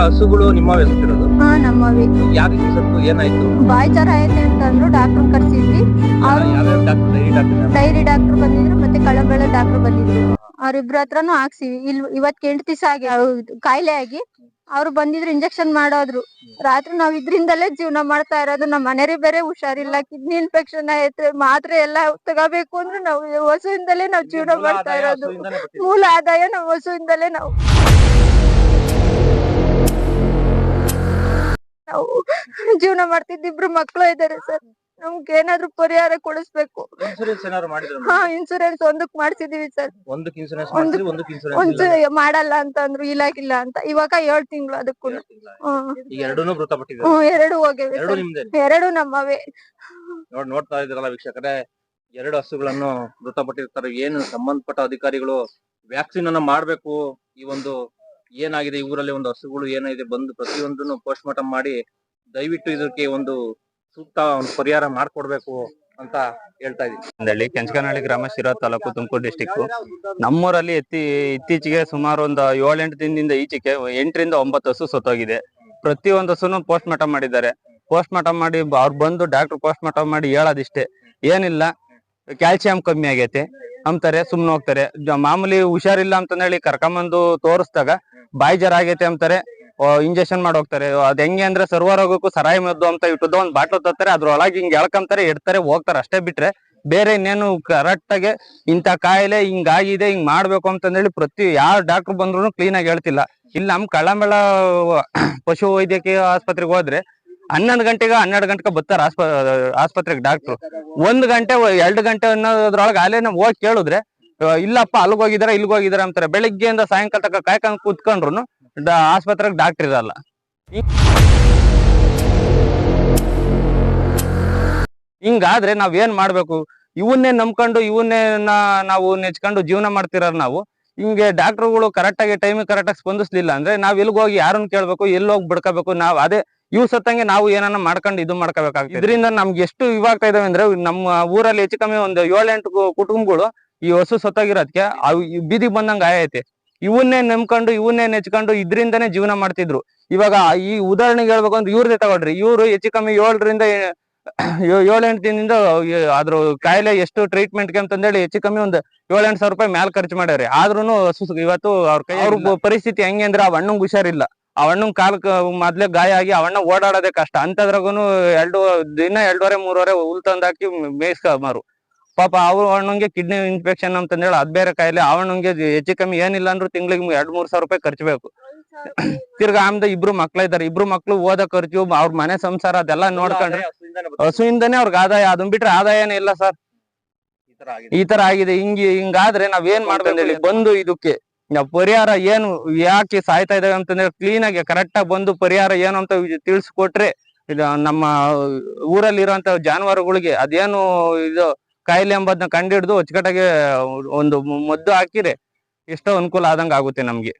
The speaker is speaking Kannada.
ಹಸುಗಳು ನಿಮ್ಮ ಹೆಸರಿರೋದು ಹಾ ನಮ್ಮವೇ ಯಾವ ರೀತಿ ಸತ್ತು ಏನಾಯ್ತು? ಬಾಯ್ ಜ್ವರ ಐತೆ ಅಂತಂದ್ರು ಡಾಕ್ಟರ್ ಕರ್ಸಿದ್ವಿ. ಅವ್ರು ಯಾವ್ಯಾವ doctor dairy doctor dairy doctor ಬಂದಿದ್ರು ಮತ್ತೆ ಕಳಬೆಳೆ ಡಾಕ್ಟರ್ ಬಂದಿದ್ರು. ಅವ್ರಿಬ್ರ ಹತ್ರನು ಹಾಕ್ಸಿವಿ. ಇಲ್ ಇವತ್ ಎಂಟು ದಿವಸ ಆಗಿ ಕಾಯಿಲೆ ಆಗಿ ಅವ್ರು ಬಂದಿದ್ರು ಇಂಜೆಕ್ಷನ್ ಮಾಡೋದ್ರು. ರಾತ್ರಿ ನಾವ್ ಇದ್ರಿಂದಲೇ ಜೀವನ ಮಾಡ್ತಾ ಇರೋದು. ನಮ್ ಮನೇರಿ ಬೇರೆ ಹುಷಾರಿಲ್ಲ ಕಿಡ್ನಿ ಇನ್ಫೆಕ್ಷನ್ ಐತೆ ಮಾತ್ರ ಎಲ್ಲ ತಗೋಬೇಕು ಅಂದ್ರೆ ನಾವು ಹಸುವಿಂದಲೇ ನಾವ್ ಜೀವನ ಮಾಡ್ತಾ ಇರೋದು. ಮೂಲ ಆದಾಯ ನಾವು ಹಸುವಿಂದಲೇ ನಾವು. ನಾವು ಜೀವನ ಮಾಡ್ತಿದ್ದ ಇಬ್ರು ಮಕ್ಕಳು ಇದಾರೆ ಸರ್. ನಮ್ಗೆ ಏನಾದ್ರು ಪರಿಹಾರ ಕೊಡಿಸ್ಬೇಕು. ಇನ್ಸೂರೆನ್ಸ್ ಏನಾದ್ರು ಮಾಡಿದ್ರು ಹಾ ಇನ್ಸೂರೆನ್ಸ್ ಒಂದಕ್ ಮಾಡ್ಸಿದೀವಿ ಸರ್. ಒಂದಕ್ಕೆ ಇನ್ಸೂರೆನ್ಸ್ ಒಂದು- ಮಾಡಿದ್ರಿ ಒಂದಕ್ಕೆ ಇನ್ಸೂರೆನ್ಸ್ ಒಂದ್ ಮಾಡಲ್ಲ ಅಂತ ಅಂದ್ರು ಇಲಾಗಿಲ್ಲ ಅಂತ. ಇವಾಗ ಏಳ್ ತಿಂಗಳು ಅದಕ್ಕೂ ಹ್ಮ್ ಈಗ ಎರಡೂನು ಮೃತಪಟ್ಟಿದ್ದಾರೆ. ಹ್ಮ್ ಎರಡು ಹೋಗಿವೆ ಎರಡು ನಮ್ಮವೇ. ನೋಡ್ ನೋಡ್ತಾ ಇದ್ರಲ್ಲ ವೀಕ್ಷಕರೇ ಎರಡು ಹಸುಗಳನ್ನು ಮೃತಪಟ್ಟಿರ್ತಾರೆ. ಏನು ಸಂಬಂಧಪಟ್ಟ ಅಧಿಕಾರಿಗಳು ವ್ಯಾಕ್ಸಿನ್ ಅನ್ನ ಮಾಡ್ಬೇಕು ಈ ಒಂದು ಏನಾಗಿದೆ? ಈ ಊರಲ್ಲಿ ಒಂದು ಹಸುಗಳು ಏನಾಗಿದೆ ಬಂದು ಪ್ರತಿಯೊಂದನ್ನು ಪೋಸ್ಟ್ ಮಾರ್ಟಮ್ ಮಾಡಿ ದಯವಿಟ್ಟು ಇದಕ್ಕೆ ಒಂದು ಸೂಕ್ತ ಒಂದು ಪರಿಹಾರ ಮಾಡ್ಕೊಡ್ಬೇಕು ಅಂತ ಹೇಳ್ತಾ ಇದೀನಿ ಕೆಂಚಕನಹಳ್ಳಿ ಗ್ರಾಮ ಶಿರಾ ತಾಲೂಕು ತುಮಕೂರು ಡಿಸ್ಟಿಕ್ ನಮ್ಮೂರಲ್ಲಿ ಎತ್ತಿ, ಇತ್ತೀಚೆಗೆ ಸುಮಾರು ಒಂದು ಏಳೆಂಟು ದಿನದಿಂದ ಈಚೆಗೆ ಎಂಟರಿಂದ ಒಂಬತ್ತು ಹಸು ಸತ್ತೋಗಿದೆ. ಪ್ರತಿಯೊಂದು ಹಸುನು ಪೋಸ್ಟ್ ಮಾರ್ಟಮ್ ಮಾಡಿದ್ದಾರೆ. ಪೋಸ್ಟ್ ಮಾರ್ಟಮ್ ಮಾಡಿ, ಅವ್ರು ಬಂದು ಡಾಕ್ಟರ್ ಪೋಸ್ಟ್ ಮಾರ್ಟಮ್ ಮಾಡಿ ಹೇಳೋದಿಷ್ಟೇ. ಏನಿಲ್ಲ ಕ್ಯಾಲ್ಸಿಯಂ ಕಮ್ಮಿ ಆಗೈತೆ. ಅಂತಾರೆ, ಸುಮ್ನೆ ಹೋಗ್ತಾರೆ. ಮಾಮೂಲಿ ಹುಷಾರಿಲ್ಲ ಅಂತಂದೇಳಿ ಕರ್ಕೊಂಬಂದು ತೋರಿಸ್ದಾಗ ಬಾಯಿ ಜರ ಆಗೈತೆ ಅಂತಾರೆ. ಇಂಜೆಕ್ಷನ್ ಮಾಡಿ ಹೋಗ್ತಾರೆ. ಅದ್ ಹೆಂಗೆ ಅಂದ್ರೆ ಸರ್ವರೋಗಕ್ಕೂ ಸರಾಯಿ ಮದ್ದು ಅಂತ ಇಟ್ಟದ್ದು ಒಂದ್ ಬಾಟ್ಲು ತರ್ತಾರೆ ಅದ್ರೊಳಗೆ ಹಿಂಗ್ ಎಳ್ಕೊಂತಾರೆ ಇಡ್ತಾರೆ ಹೋಗ್ತಾರೆ ಅಷ್ಟೇ ಬಿಟ್ರೆ ಬೇರೆ ಇನ್ನೇನು ಕರೆಕ್ಟ್ ಆಗಿ ಇಂತ ಕಾಯಿಲೆ ಹಿಂಗಾಗಿದೆ ಹಿಂಗ್ ಮಾಡ್ಬೇಕು ಅಂತಂದೇಳಿ ಪ್ರತಿ ಯಾವ ಡಾಕ್ಟರ್ ಬಂದ್ರು ಕ್ಲೀನ್ ಆಗಿ ಹೇಳ್ತಿಲ್ಲ. ಇಲ್ಲಿ ನಮ್ ಕಳ್ಳಮೇಳ ಪಶು ವೈದ್ಯಕೀಯ ಆಸ್ಪತ್ರೆಗೆ ಹೋದ್ರೆ ಹನ್ನೊಂದು ಗಂಟೆಗೆ ಹನ್ನೆರಡು ಗಂಟೆಗೆ ಬರ್ತಾರೆ ಆಸ್ಪ, ಆಸ್ಪತ್ರೆಗೆ ಡಾಕ್ಟ್ರು ಒಂದ್ ಗಂಟೆ, ಎರಡು ಗಂಟೆ ಅನ್ನೋದ್ರೊಳಗೆ ಅಲ್ಲೇ ನಾವು ಹೋಗಿ ಕೇಳಿದ್ರೆ ಇಲ್ಲಪ್ಪ, ಅಲ್ಲಿಗೆ ಹೋಗಿದಾರ, ಇಲ್ಲಿಗೆ ಹೋಗಿದಾರ ಅಂತಾರೆ. ಬೆಳಿಗ್ಗೆಯಿಂದ ಸಾಯಂಕಾಲ ತನಕ ಕಾಯ್ಕೊಂಡ್ ಕೂತ್ಕೊಂಡ್ರು ಆಸ್ಪತ್ರೆಗೆ ಡಾಕ್ಟರ್ ಇರಲ್ಲ. ಹಿಂಗಾದ್ರೆ ನಾವ್ ಏನ್ ಮಾಡ್ಬೇಕು? ಇವನ್ನೇ ನಂಬ್ಕೊಂಡು, ಇವನ್ನೇ ನಾವು ನೆಚ್ಕೊಂಡು ಜೀವನ ಮಾಡ್ತಿರೋ ನಾವು. ಹಿಂಗೆ ಡಾಕ್ಟರ್ಗಳು ಕರೆಕ್ಟ್ ಆಗಿ ಟೈಮಿಗೆ ಕರೆಕ್ಟ್ ಆಗಿ ಸ್ಪಂದಿಸ್ಲಿಲ್ಲ ಅಂದ್ರೆ ನಾವ್ ಎಲ್ಗ್ ಹೋಗಿ ಯಾರನ್ನ ಕೇಳ್ಬೇಕು, ಎಲ್ಲಿ ಹೋಗಿ ಬಿಡ್ಕೋಬೇಕು, ನಾವ್ ಅದೇ ಇವ್ ಸತ್ತಂಗೆ ನಾವು ಏನನ್ನ ಮಾಡ್ಕೊಂಡು ಇದು ಮಾಡ್ಕೋಬೇಕಾಗ್ತದೆ. ಇದರಿಂದ ನಮ್ಗೆ ಎಷ್ಟು ಇವಾಗ್ತಾ ಇದಾವೆ ಅಂದ್ರೆ ನಮ್ಮ ಊರಲ್ಲಿ ಹೆಚ್ಚು ಕಮ್ಮಿ ಒಂದು ಏಳೆಂಟು ಕುಟುಂಬಗಳು ಈ ಹಸು ಸತ್ತೋಗಿರೋದಕ್ಕೆ ಅವು ಬೀದಿಗೆ ಬಂದಂಗ ಆಯೈತೆ. ಇವನ್ನೇ ನಂಬ್ಕೊಂಡು ಇವನ್ನೇ ನೆಚ್ಕೊಂಡು ಇದ್ರಿಂದನೇ ಜೀವನ ಮಾಡ್ತಿದ್ರು. ಇವಾಗ ಈ ಉದಾಹರಣೆಗೆ ಹೇಳ್ಬೇಕು ಅಂದ್ರೆ ಇವ್ರದೇ ತಗೊಳ್ರಿ. ಇವ್ರು ಹೆಚ್ಚು ಕಮ್ಮಿ ಏಳರಿಂದ ಏಳೆಂಟು ದಿನದಿಂದ ಅದ್ರ ಕಾಯಿಲೆ ಎಷ್ಟು ಟ್ರೀಟ್ಮೆಂಟ್ಗೆ ಅಂತಂದೇಳಿ ಹೆಚ್ಚು ಕಮ್ಮಿ ಒಂದು ಏಳೆಂಟು ಸಾವಿರ ರೂಪಾಯಿ ಮ್ಯಾಲ್ ಖರ್ಚು ಮಾಡ್ಯಾರಿ. ಆದ್ರೂನು ಹಸು ಇವತ್ತು ಅವ್ರ ಕೈ ಅವ್ರ ಪರಿಸ್ಥಿತಿ ಹೆಂಗೆ ಅಂದ್ರೆ ಆ ಹಣ್ಣಂಗ್ ಹುಷಾರಿಲ್ಲ. ಆ ಹಣ್ಣಂಗ್ ಕಾಲ್ ಮೊದ್ಲೇ ಗಾಯ ಆಗಿ ಅವಣ್ಣ ಓಡಾಡೋದೇ ಕಷ್ಟ. ಅಂತದ್ರಾಗೂನು ಎರಡು ದಿನ ಎರಡೂವರೆ ಮೂರುವರೆ ಹುಲ್ ತಂದಾಕಿ ಮೇಯ್ಸ್ಕೊಂಬಾರು ಪಾಪ ಅವ್ರ ಅಣ್ಣಂಗೆ ಕಿಡ್ನಿ ಇನ್ಫೆಕ್ಷನ್ ಅಂತಂದೇಳಿ ಅದ್ ಬೇರೆ ಕಾಯಿಲೆ ಆ ಹಣ್ಣಂಗೆ ಹೆಚ್ಚು ಕಮ್ಮಿ ಏನಿಲ್ಲ ಅಂದ್ರೂ ತಿಂಗಳಿಗೆ ಎರಡ್ ಮೂರ್ ಸಾವಿರ ರೂಪಾಯಿ ಖರ್ಚು ಬೇಕು ತಿರ್ಗಾ ಆಮ್ದ ಇಬ್ರು ಮಕ್ಳ ಇದಾರೆ ಇಬ್ರು ಮಕ್ಳು ಓದ ಖರ್ಚು ಅವ್ರ ಮನೆ ಸಂಸಾರ ಅದೆಲ್ಲ ನೋಡ್ಕೊಂಡ್ರೆ ಹಸುವಿಂದಾನೆ ಅವ್ರಿಗೆ ಆದಾಯ ಅದನ್ ಬಿಟ್ರೆ ಆದಾಯನೇ ಇಲ್ಲ ಸರ್. ಈ ತರ ಆಗಿದೆ. ಹಿಂಗ್ ಹಿಂಗಾದ್ರೆ ನಾವ್ ಏನ್ ಹೇಳಿ ಬಂದು ಇದಕ್ಕೆ ನಾವ್ ಪರಿಹಾರ ಏನು ಯಾಕೆ ಸಾಯ್ತಾ ಇದಾವೆ ಅಂತಂದ್ರೆ ಕ್ಲೀನ್ ಆಗಿ ಕರೆಕ್ಟ್ ಆಗಿ ಬಂದು ಪರಿಹಾರ ಏನು ಅಂತ ತಿಳಿಸ್ಕೊಟ್ರೆ ಇದು ನಮ್ಮ ಊರಲ್ಲಿ ಇರುವಂತ ಜಾನುವಾರುಗಳಿಗೆ ಅದೇನು ಇದು ಕಾಯಿಲೆ ಎಂಬುದನ್ನ ಹಿಡಿದು ಅಚ್ಚುಕಟ್ಟಾಗಿ ಒಂದು ಮದ್ದು ಹಾಕಿದ್ರೆ ಎಷ್ಟೋ ಅನುಕೂಲ ಆದಂಗೆ ಆಗುತ್ತೆ ನಮ್ಗೆ.